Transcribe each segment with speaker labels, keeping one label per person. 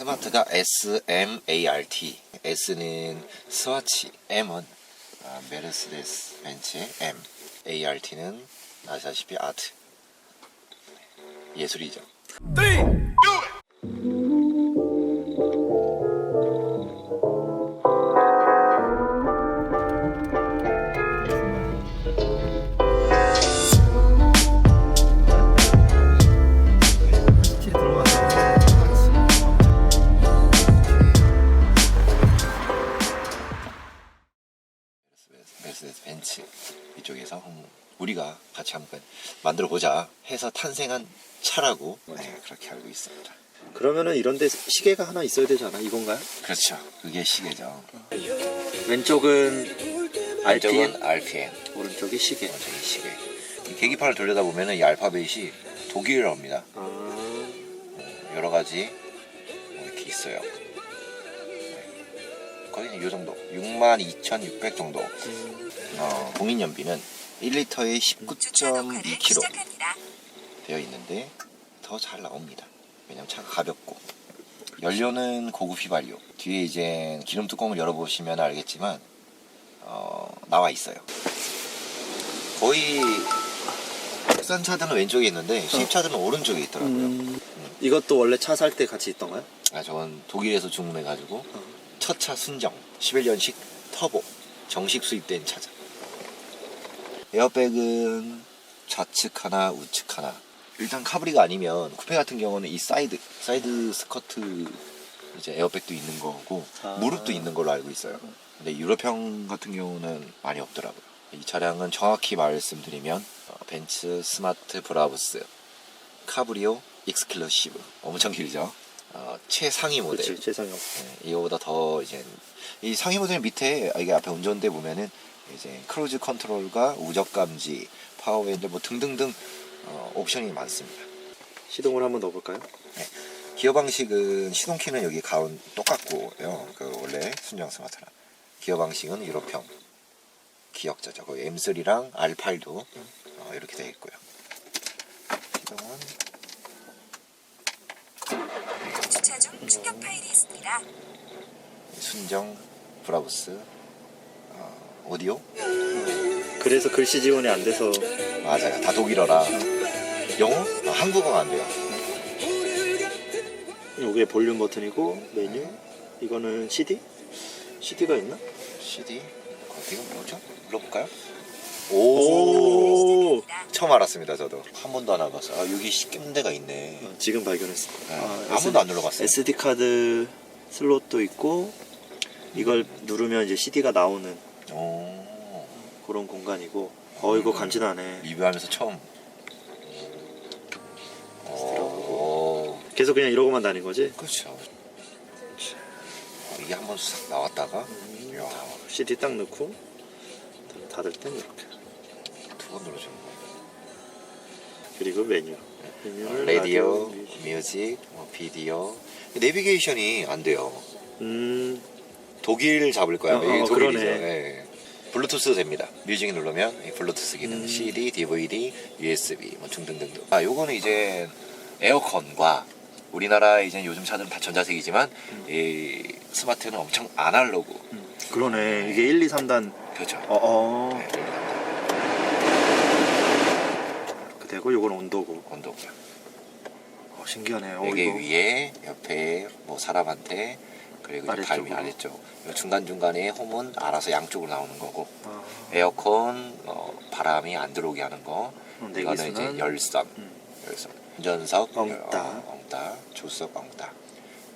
Speaker 1: 스마트가 S M A R T. S는 스와치, M은 아, 메르세데스 벤츠의 M, A R T는 아시다시피 아트. 예술이죠. 메르세데스 벤츠 이쪽에서 우리가 같이 한번 만들어 보자 해서 탄생한 차라고 네, 그렇게 알고 있습니다.
Speaker 2: 그러면은 이런데 시계가 하나 있어야 되지 않아? 이건가요?
Speaker 1: 그렇죠. 그게 시계죠.
Speaker 2: 왼쪽은 RPM,
Speaker 1: 이쪽은 RPM,
Speaker 2: 오른쪽이 시계.
Speaker 1: 저기 시계. 이 계기판을 돌려다 보면은 이 알파벳이 독일어입니다.
Speaker 2: 아,
Speaker 1: 여러 가지 뭐 이렇게 있어요. 네. 거의 이 정도. 62,600 정도.
Speaker 2: 음,
Speaker 1: 어, 공인 연비는 1리터에
Speaker 3: 주차 녹화를
Speaker 1: 19.2kg
Speaker 3: 시작합니다.
Speaker 1: 되어 있는데 더 잘 나옵니다. 왜냐면 차가 가볍고 연료는 고급 휘발유. 뒤에 이제 기름 뚜껑을 열어보시면 알겠지만 어, 나와 있어요. 거의 국산 차들은 왼쪽에 있는데 수입 차들은 오른쪽에 있더라고요.
Speaker 2: 음, 이것도 원래 차 살 때 같이 있던 거야?
Speaker 1: 아, 저건 독일에서 주문해가지고
Speaker 2: 어.
Speaker 1: 첫 차 순정 11년식 터보 정식 수입된 차죠. 에어백은 좌측 하나 우측 하나 일단 카브리가 아니면 쿠페 같은 경우는 이 사이드 사이드 스커트 이제 에어백도 있는 거고
Speaker 2: 아.
Speaker 1: 무릎도 있는 걸로 알고 있어요. 근데 유럽형 같은 경우는 많이 없더라고요. 이 차량은 정확히 말씀드리면 어, 벤츠 스마트 브라우스 카브리오 익스클루시브 엄청 길죠. 어, 최상위 모델.
Speaker 2: 그렇지, 최상형.
Speaker 1: 네, 이거보다 더 이제 이 상위 모델 밑에 이게 앞에 운전대 보면은 이제 크루즈 컨트롤과 우적 감지, 파워 핸들 뭐 등등등 어, 옵션이 많습니다.
Speaker 2: 시동을 한번 넣어볼까요?
Speaker 1: 기어 방식은 시동 키는 여기 가운 똑같고요. 그 원래 순정 스마트랑 기어 방식은 유럽형 기역자죠. 거기 M3랑 R8도 어, 이렇게 되어 있고요. 시동은
Speaker 3: 주차 중 충격 파일이 있습니다.
Speaker 1: 순정 브라우스 어, 오디오
Speaker 2: 그래서 글씨 지원이 안 돼서
Speaker 1: 맞아요. 다 독일어라. 영어? 아, 한국어가 안 돼요.
Speaker 2: 이게 볼륨 버튼이고 메뉴. 이거는 CD? CD가 있나?
Speaker 1: CD? 이건 뭐죠? 눌러볼까요? 오.
Speaker 2: 오,
Speaker 1: 처음 알았습니다, 저도. 한 번도 안 와봤어요. 아, 여기 씻는 데가 있네.
Speaker 2: 어, 지금 발견했어.
Speaker 1: 네,
Speaker 2: 아,
Speaker 1: 아무도 안 눌러봤어요.
Speaker 2: SD 카드 슬롯도 있고 이걸 누르면 이제 CD가 나오는
Speaker 1: 오.
Speaker 2: 그런 공간이고. 어 이거
Speaker 1: 음.
Speaker 2: 간지나네.
Speaker 1: 리뷰하면서 처음. 오.
Speaker 2: 계속 그냥 이러고만 다닌 거지?
Speaker 1: 그렇죠. 이게 한번 싹 나왔다가, 이야,
Speaker 2: CD 딱 넣고 닫을 땐 이렇게.
Speaker 1: 두 번 눌러주는 거예요.
Speaker 2: 그리고 메뉴. 메뉴는
Speaker 1: 라디오,
Speaker 2: 뮤직.
Speaker 1: 뮤직, 뭐 비디오. 내비게이션이 안 돼요.
Speaker 2: 음,
Speaker 1: 독일 잡을 거야.
Speaker 2: 어, 어,
Speaker 1: 독일이죠. 예. 블루투스 됩니다. 뮤직 누르면 이 블루투스 기능,
Speaker 2: 음.
Speaker 1: CD, DVD, USB 뭐 등등등등. 아, 요거는 이제 에어컨과 우리나라 이제 요즘 차들은 다 전자색이지만 이 스마트는 엄청 아날로그.
Speaker 2: 음, 그러네. 이게 1, 2, 3단.
Speaker 1: 그렇죠.
Speaker 2: 어, 어.
Speaker 1: 네,
Speaker 2: 그 되고 요건 온도고.
Speaker 1: 온도고요.
Speaker 2: 어, 신기하네. 어,
Speaker 1: 베개
Speaker 2: 이거.
Speaker 1: 위에 옆에 뭐 사람한테 그리고 이제
Speaker 2: 아래쪽으로.
Speaker 1: 발미 아래쪽 중간 중간에 홈은 알아서 양쪽으로 나오는 거고
Speaker 2: 아,
Speaker 1: 에어컨 어, 바람이 안 들어오게 하는 거
Speaker 2: 음,
Speaker 1: 이거는
Speaker 2: 내기수는?
Speaker 1: 이제 열선
Speaker 2: 음.
Speaker 1: 열선 운전석
Speaker 2: 엉따.
Speaker 1: 어, 엉따 조수석 엉따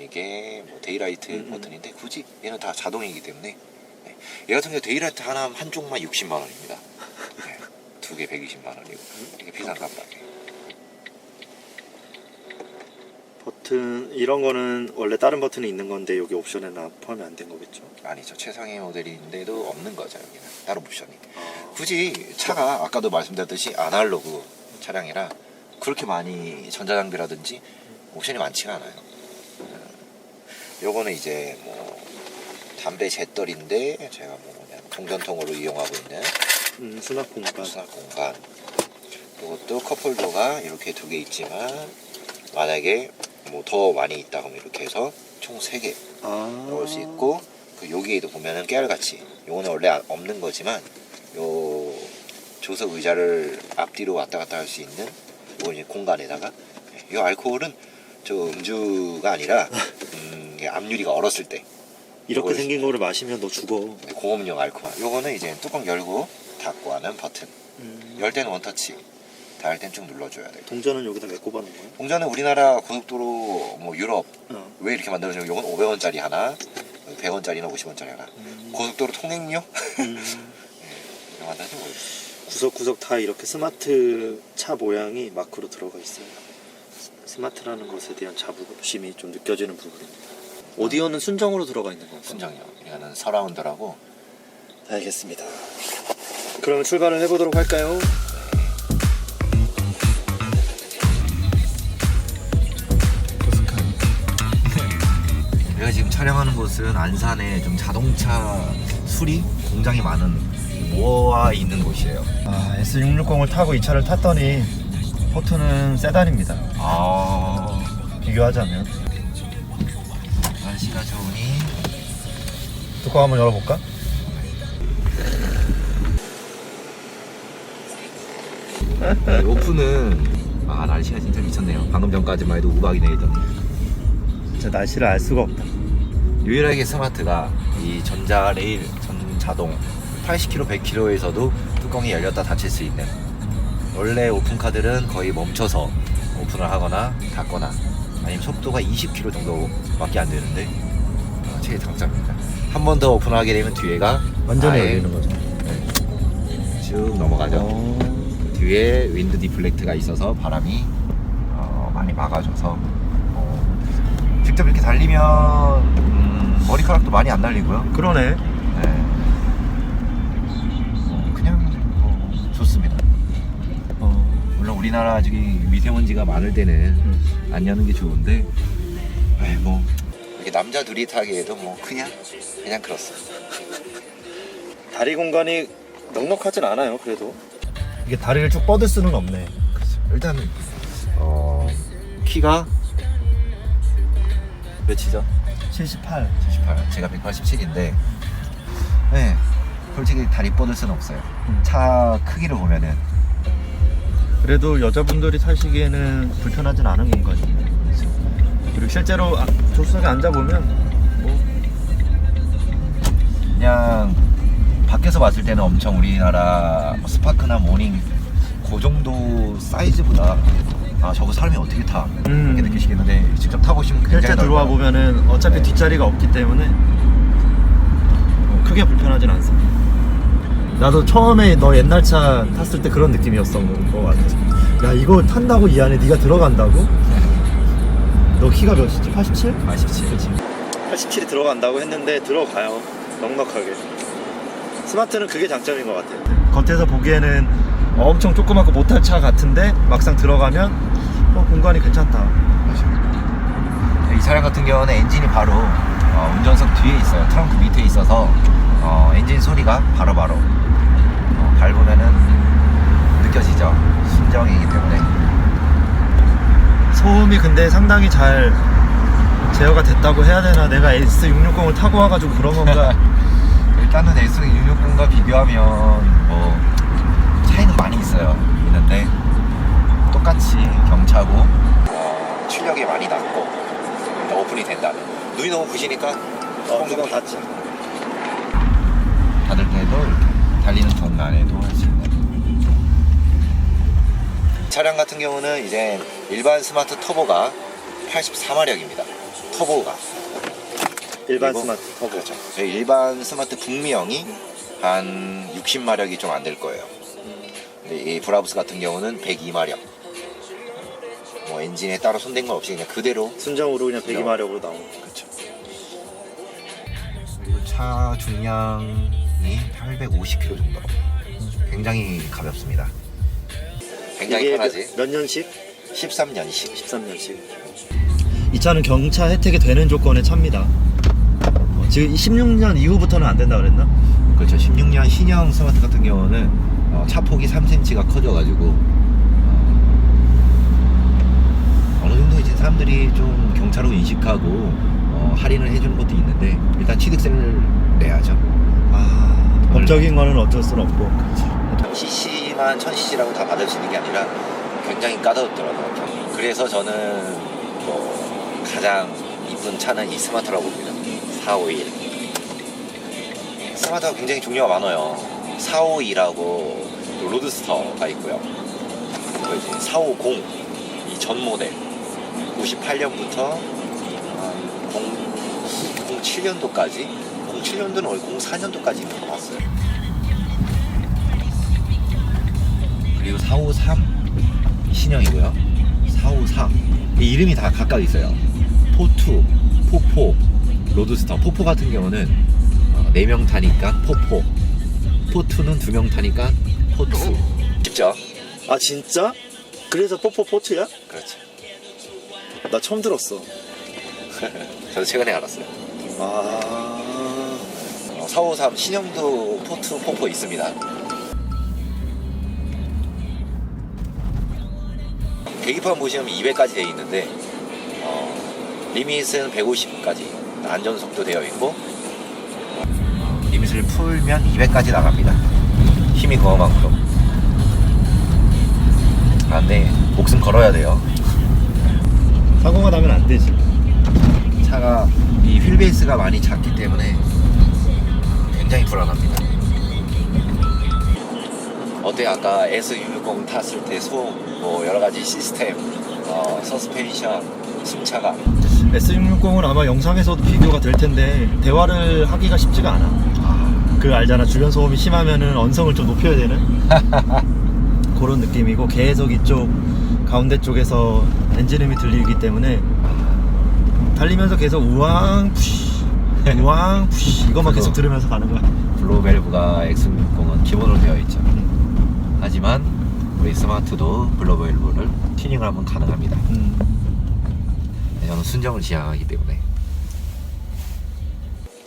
Speaker 1: 이게 뭐 데이라이트
Speaker 2: 음, 음.
Speaker 1: 버튼인데 굳이 얘는 다 자동이기 때문에 네. 얘 같은 경우 데이라이트 하나 한 쪽만 60만 원입니다 네. 두 개 120만 원이고. 이게 비싼 깜빡이
Speaker 2: 버튼 이런 거는 원래 다른 버튼이 있는 건데 여기 옵션에 나 포함이 안 된 거겠죠?
Speaker 1: 아니죠. 최상위 모델인데도 없는 거죠 여기는. 다른 옵션이.
Speaker 2: 아,
Speaker 1: 굳이 차가 아까도 말씀드렸듯이 아날로그 차량이라 그렇게 많이 전자장비라든지 옵션이 많지가 않아요. 어, 요거는 이제 뭐 담배 잿떨인데 제가 뭐 그냥 동전통으로 이용하고 있는
Speaker 2: 음, 수납 공간.
Speaker 1: 수납 공간. 이것도 컵홀더가 이렇게 두 개 있지만 만약에 뭐 더 많이 있다 그러면 이렇게 해서 총 3개
Speaker 2: 아.
Speaker 1: 넣을 수 있고 그 여기에도 보면은 깨알같이 요거는 원래 아- 없는 거지만 요 조석 의자를 앞뒤로 왔다 갔다 할 수 있는 뭐 이제 공간에다가 이 알코올은 저 음주가 아니라 음, 이게 압유리가 얼었을 때
Speaker 2: 이렇게 생긴 거를 마시면 너 죽어.
Speaker 1: 공업용 알코올 요거는 이제 뚜껑 열고 닫고 하는 버튼
Speaker 2: 음.
Speaker 1: 열 때는 원터치 닿을 땐 쭉 눌러줘야 돼요
Speaker 2: 동전은 여기다 왜 꼽아놓은 거야?
Speaker 1: 동전은 우리나라 고속도로 뭐 유럽
Speaker 2: 어.
Speaker 1: 왜 이렇게 만들어지냐면 요건 500원짜리 하나 100원짜리나 50원짜리 하나
Speaker 2: 음.
Speaker 1: 고속도로 통행료
Speaker 2: 음.
Speaker 1: 이렇게 만들어서 뭐
Speaker 2: 구석구석 다 이렇게 스마트 차 모양이 마크로 들어가 있어요. 스마트라는 것에 대한 자부심이 좀 느껴지는 부분입니다. 오디오는 순정으로 들어가 있는 건가?
Speaker 1: 순정이요 이거는 서라운드라고
Speaker 2: 알겠습니다. 그러면 출발을 해보도록 할까요?
Speaker 1: 우리가 지금 촬영하는 곳은 안산에 좀 자동차 수리 공장이 많은 모아 있는 곳이에요
Speaker 2: 아, S660을 타고 이 차를 탔더니 포트는 세단입니다.
Speaker 1: 아
Speaker 2: 비교하자면
Speaker 1: 날씨가 좋으니
Speaker 2: 뚜껑 한번 열어볼까?
Speaker 1: 오픈은 아 날씨가 진짜 미쳤네요 방금 전까지만 해도 우박이 내리더니
Speaker 2: 진짜 날씨를 알 수가 없다.
Speaker 1: 유일하게 스마트가 이 전자 레일 전 자동 80km, 100km에서도 뚜껑이 열렸다 닫힐 수 있는 원래 오픈카들은 거의 멈춰서 오픈을 하거나 닫거나 아니면 속도가 20km 정도밖에 안 되는데 어, 최대 장점입니다. 한 번 더 오픈을 하게 되면 뒤에가
Speaker 2: 완전히 열리는 거죠.
Speaker 1: 쭉 넘어가죠.
Speaker 2: 어.
Speaker 1: 뒤에 윈드 디플렉트가 있어서 바람이 어, 많이 막아줘서 어, 직접 이렇게 달리면 음, 머리카락도 많이 안 날리고요.
Speaker 2: 그러네.
Speaker 1: 네. 어, 그냥 뭐 좋습니다.
Speaker 2: 어.
Speaker 1: 물론 우리나라 저기 미세먼지가 많을 때는
Speaker 2: 음.
Speaker 1: 안 여는 게 좋은데, 에이, 뭐 이렇게 남자 둘이 타기에도 뭐 그냥 그냥 그렇습
Speaker 2: 다리 공간이 넉넉하진 않아요. 그래도 이게 다리를 쭉 뻗을 수는 없네.
Speaker 1: 일단 어, 키가 몇이죠?
Speaker 2: 78.
Speaker 1: 78. 제가 187인데, 네, 솔직히 다리 뻗을 수는 없어요.
Speaker 2: 음.
Speaker 1: 차 크기를 보면은
Speaker 2: 그래도 여자분들이 타시기에는 불편하진 않은 공간이에요. 그리고 실제로 아, 조수석에 앉아 보면 뭐
Speaker 1: 그냥 밖에서 봤을 때는 엄청 우리나라 뭐 스파크나 모닝 그 정도 사이즈보다 아 저거 사람이 어떻게 타
Speaker 2: 음.
Speaker 1: 이렇게 느끼시겠는데 직접 타보시면 굉장히
Speaker 2: 실제 들어와
Speaker 1: 넓어요.
Speaker 2: 보면은 어차피
Speaker 1: 네.
Speaker 2: 뒷자리가 없기 때문에 어, 크게 불편하진 않습니다. 나도 처음에 너 옛날 차 탔을 때 그런 느낌이었던 것 같아. 야 이거 탄다고 이 안에 네가 들어간다고? 너 키가 몇이지? 87?
Speaker 1: 아쉽지
Speaker 2: 87이 들어간다고 했는데 들어가요. 넉넉하게. 스마트는 그게 장점인 것 같아요. 겉에서 보기에는 엄청 조그맣고 못할 차 같은데 막상 들어가면 어, 공간이 괜찮다.
Speaker 1: 이 차량 같은 경우는 엔진이 바로 어, 운전석 뒤에 있어요 트렁크 밑에 있어서 어, 엔진 소리가 바로바로 어, 밟으면은 느껴지죠 순정이기 때문에
Speaker 2: 소음이 근데 상당히 잘 제어가 됐다고 해야 되나? 내가 S660을 타고 와가지고 그런 건가?
Speaker 1: 일단은 S660과 비교하면 뭐 차이는 많이 있어요. 있는데 똑같이 경차고 어, 출력이 많이 낮고 오픈이 된다면 눈이 너무 부시니까
Speaker 2: 어, 그건 닿지.
Speaker 1: 닫을 때도 이렇게 달리는 동안에도 할 수 있는 차량 같은 경우는 이제 일반 스마트 터보가 84마력입니다. 터보가
Speaker 2: 일반
Speaker 1: 그리고-
Speaker 2: 스마트 터보.
Speaker 1: 그렇죠. 저희 일반 스마트 북미형이 한 60마력이 좀 안 될 거예요. 근데 이 브라우스 같은 경우는 102마력. 뭐 엔진에 따로 손댄 건 없이 그냥 그대로.
Speaker 2: 순정으로 그냥 배기마력으로 나오는 거.
Speaker 1: 그렇죠. 그리고 차 중량이 850kg 정도. 굉장히 가볍습니다. 굉장히
Speaker 2: 이게
Speaker 1: 편하지.
Speaker 2: 몇 년식?
Speaker 1: 13년식.
Speaker 2: 13년식. 이 차는 경차 혜택이 되는 조건의 차입니다. 어, 지금 16년 이후부터는 안 된다 그랬나?
Speaker 1: 그렇죠. 16년 신형 스마트 같은 경우는 어, 차 폭이 3cm가 커져가지고 어, 어느 정도 이제 사람들이 좀 경차로 인식하고 어, 할인을 해주는 것도 있는데 일단 취득세를 내야죠.
Speaker 2: 아 법적인 거는 어쩔 수는 없고
Speaker 1: CC만 1000cc라고 다 받을 수 있는 게 아니라 굉장히 까다롭더라고요. 그래서 저는 뭐 가장 이쁜 차는 이 스마트라고 봅니다. 451. 스마트가 굉장히 종류가 많아요. 452라고 로드스터가 있고요. 그리고 이제 450, 이 전 모델. 98년부터 07년도까지 07년도는 원래 04년도까지 있는 거 봤어요. 그리고 453 신형이고요. 454이 이름이 다 각각 있어요. 포투, 포포, 로드스터. 포포 같은 경우는 4명 타니까 포포. 포투는 2명 타니까 포투. 쉽죠?
Speaker 2: 아 진짜? 그래서 포포 포트야?
Speaker 1: 그렇죠.
Speaker 2: 나 처음 들었어
Speaker 1: 저도 최근에 알았어요.
Speaker 2: 아...
Speaker 1: 어, 453 신형도 포투, 포포 있습니다. 계기판 보시면 200까지 되어 있는데 어, 리밋은 150까지 안전속도 되어 있고 어, 리밋을 풀면 200까지 나갑니다. 힘이 그만큼. 아, 근데 목숨 걸어야 돼요.
Speaker 2: 사고가 나면 안 되지
Speaker 1: 차가 이 휠베이스가 많이 작기 때문에 굉장히 불안합니다. 어때 아까 S660 탔을 때 소음, 뭐 여러 가지 시스템, 어, 서스펜션, 승차가
Speaker 2: S660은 아마 영상에서도 비교가 될 텐데 대화를 하기가 쉽지가 않아 그 알잖아 주변 소음이 심하면은 언성을 좀 높여야 되는 그런 느낌이고 계속 이쪽 가운데 쪽에서 엔진음이 들리기 때문에 달리면서 계속 우왕 푸시 우왕 푸시 이것만 계속 들으면서 가는 거야
Speaker 1: 블루밸브가 X660은 기본으로 되어 있죠.
Speaker 2: 음.
Speaker 1: 하지만 우리 스마트도 블루밸브를 튜닝을 하면 가능합니다.
Speaker 2: 음.
Speaker 1: 저는 순정을 지향하기 때문에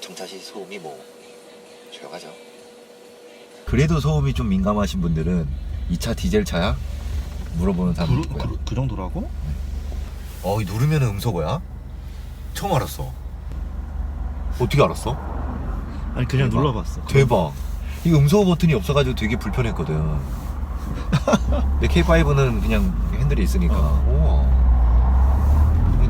Speaker 1: 정차시 소음이 뭐 조용하죠. 그래도 소음이 좀 민감하신 분들은 이 차 디젤 차야? 물어보는 사람도 있고요.
Speaker 2: 그 정도라고?
Speaker 1: 어, 이 누르면 음소거야? 처음 알았어. 어떻게 알았어?
Speaker 2: 아니 그냥
Speaker 1: 대박.
Speaker 2: 눌러봤어
Speaker 1: 대박. 이 음소거 버튼이 없어가지고 되게 불편했거든. 근데 K5는 그냥 핸들이 있으니까. 우와.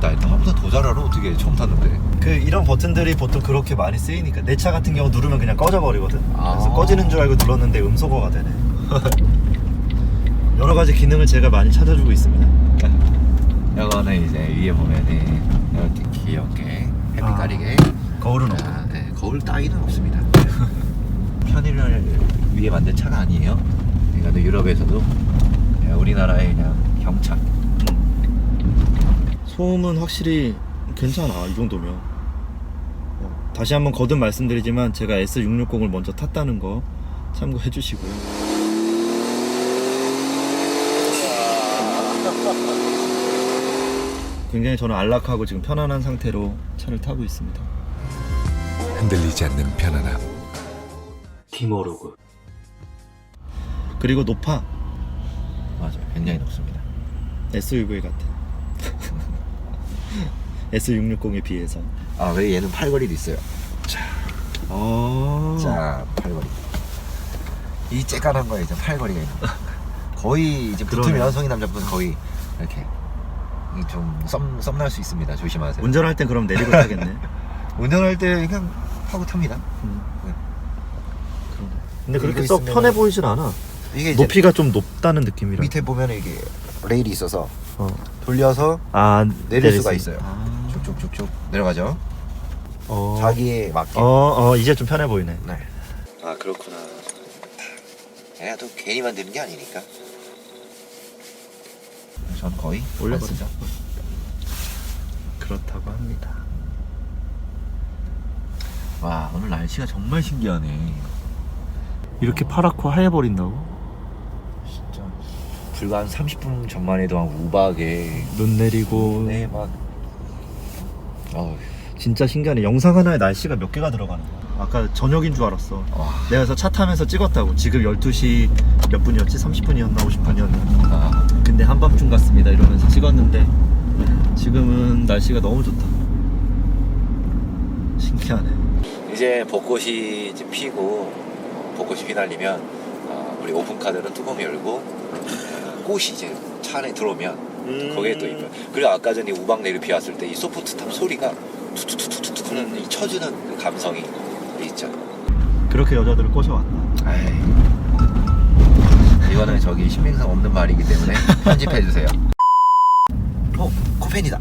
Speaker 1: 나 나보다 더 잘 알아. 어떻게 처음 탔는데.
Speaker 2: 그 이런 버튼들이 보통 그렇게 많이 쓰이니까 내 차 같은 경우 누르면 그냥 꺼져 버리거든.
Speaker 1: 아.
Speaker 2: 그래서 꺼지는 줄 알고 눌렀는데 음소거가 되네. 여러 가지 기능을 제가 많이 찾아주고 있습니다.
Speaker 1: 이거는 이제 위에 보면은 이렇게 귀엽게 햇빛
Speaker 2: 아.
Speaker 1: 가리게.
Speaker 2: 거울은 없고.
Speaker 1: 아, 네, 거울 따위는 없습니다. 편의를 위해 만든 차가 아니에요. 그러니까 유럽에서도 그냥 우리나라의 그냥 경차.
Speaker 2: 소음은 확실히 괜찮아 이 정도면. 어, 다시 한번 거듭 말씀드리지만 제가 S660을 먼저 탔다는 거 참고해 주시고요. 굉장히 저는 안락하고 지금 편안한 상태로 차를 타고 있습니다.
Speaker 4: 흔들리지 않는 편안함
Speaker 2: 디모로그 그리고 높아
Speaker 1: 맞아요. 굉장히 높습니다.
Speaker 2: SUV 같아 S660에 비해서
Speaker 1: 아, 왜 얘는 팔걸이도 있어요?
Speaker 2: 아
Speaker 1: 자, 팔걸이. 이 쬐깐한 거에 이제 팔걸이가 있는 거. 거의 이제
Speaker 2: 그러네.
Speaker 1: 붙으면 성인 남자분은 거의 이렇게 좀 썸, 썸날 수 있습니다. 조심하세요.
Speaker 2: 운전할 땐 그럼 내리고 타겠네
Speaker 1: 운전할 때 그냥 하고 탑니다.
Speaker 2: 음.
Speaker 1: 네.
Speaker 2: 근데 그렇게 썩
Speaker 1: 있으면은-
Speaker 2: 편해 보이진 않아
Speaker 1: 이게 이제
Speaker 2: 높이가 좀 높다는 느낌이라
Speaker 1: 밑에 보면 이게 레일이 있어서
Speaker 2: 어.
Speaker 1: 돌려서
Speaker 2: 아
Speaker 1: 내릴 수가 있어요.
Speaker 2: 아.
Speaker 1: 쭉쭉쭉쭉 내려가죠.
Speaker 2: 어.
Speaker 1: 자기에 맞게.
Speaker 2: 어, 어 이제 좀 편해 보이네
Speaker 1: 네. 아 그렇구나. 내가 또 괜히 만드는 게 아니니까. 전 거의 쓰죠.
Speaker 2: 그렇다고 합니다
Speaker 1: 와 오늘 날씨가 정말 신기하네.
Speaker 2: 이렇게 파랗고 하얘 버린다고?
Speaker 1: 불과 한 30분 전만 해도 막 우박에
Speaker 2: 눈 내리고.
Speaker 1: 네 막. 어우
Speaker 2: 진짜 신기하네. 영상 하나에 날씨가 몇 개가 들어가는 거야? 아까 저녁인 줄 알았어.
Speaker 1: 와.
Speaker 2: 내가 그래서 차 타면서 찍었다고. 지금 12시 몇 분이었지? 30분이었나 50분이었나?
Speaker 1: 아,
Speaker 2: 근데 한밤중 같습니다. 이러면서 찍었는데 지금은 날씨가 너무 좋다. 신기하네.
Speaker 1: 이제 벚꽃이 이제 피고 벚꽃이 휘날리면 어, 우리 오픈카들은 뚜껑 열고 어, 꽃이 이제 차 안에 들어오면
Speaker 2: 음.
Speaker 1: 거기에 또 있고 그리고 아까 전에 우박 내리 비 왔을 때 이 소프트 탑 소리가 툭툭툭툭툭 하는 이 쳐주는 그 감성이 있죠.
Speaker 2: 그렇게 여자들을 꼬셔왔다.
Speaker 1: 아이. 이거는 저기 신빙성 없는 말이기 때문에 편집해 주세요. 어, 코펜이다.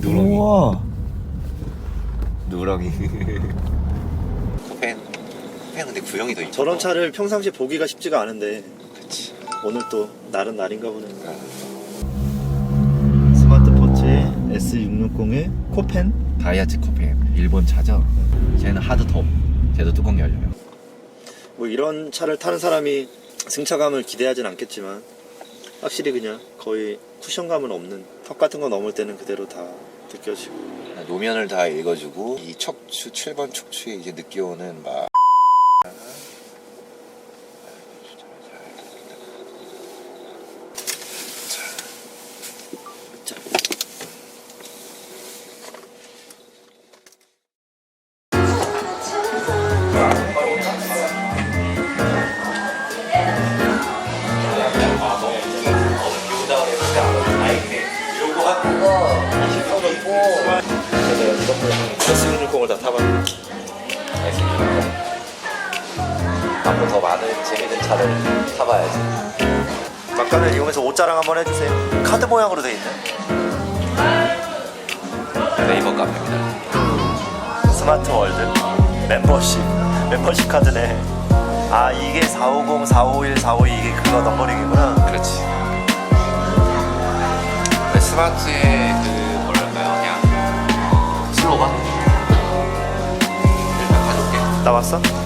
Speaker 1: 누렁이.
Speaker 2: 우와.
Speaker 1: 누렁이. 코펜. 코펜 근데 구형이 더 있죠.
Speaker 2: 저런 차를 평상시에 보기가 쉽지가 않은데
Speaker 1: 그렇지.
Speaker 2: 오늘 또 날은 날인가 보네.
Speaker 1: 아,
Speaker 2: 스마트 포츠의 S660의 코펜.
Speaker 1: 다이아츠 코펜. 일본 차죠. 쟤는 하드톱. 쟤도 뚜껑 열려요.
Speaker 2: 뭐 이런 차를 타는 사람이 승차감을 기대하진 않겠지만 확실히 그냥 거의 쿠션감은 없는 턱 같은 거 넘을 때는 그대로 다 느껴지고
Speaker 1: 노면을 다 읽어주고 이 척추 7번 척추에 이제 느껴오는 막
Speaker 2: S660을 다 타봤는데
Speaker 1: 앞으로 더 많은 재밌는 차를 타봐야지.
Speaker 2: 막간을 이용해서 옷자랑 한번 해주세요 카드 모양으로 돼 있네
Speaker 1: 네이버 카페입니다.
Speaker 2: 스마트 월드 멤버십 멤버십 카드네 아 이게 450, 451, 452 이게 그거 넘버링이구나
Speaker 1: 그렇지. 스마트의 그 가져올게.
Speaker 2: 나왔어?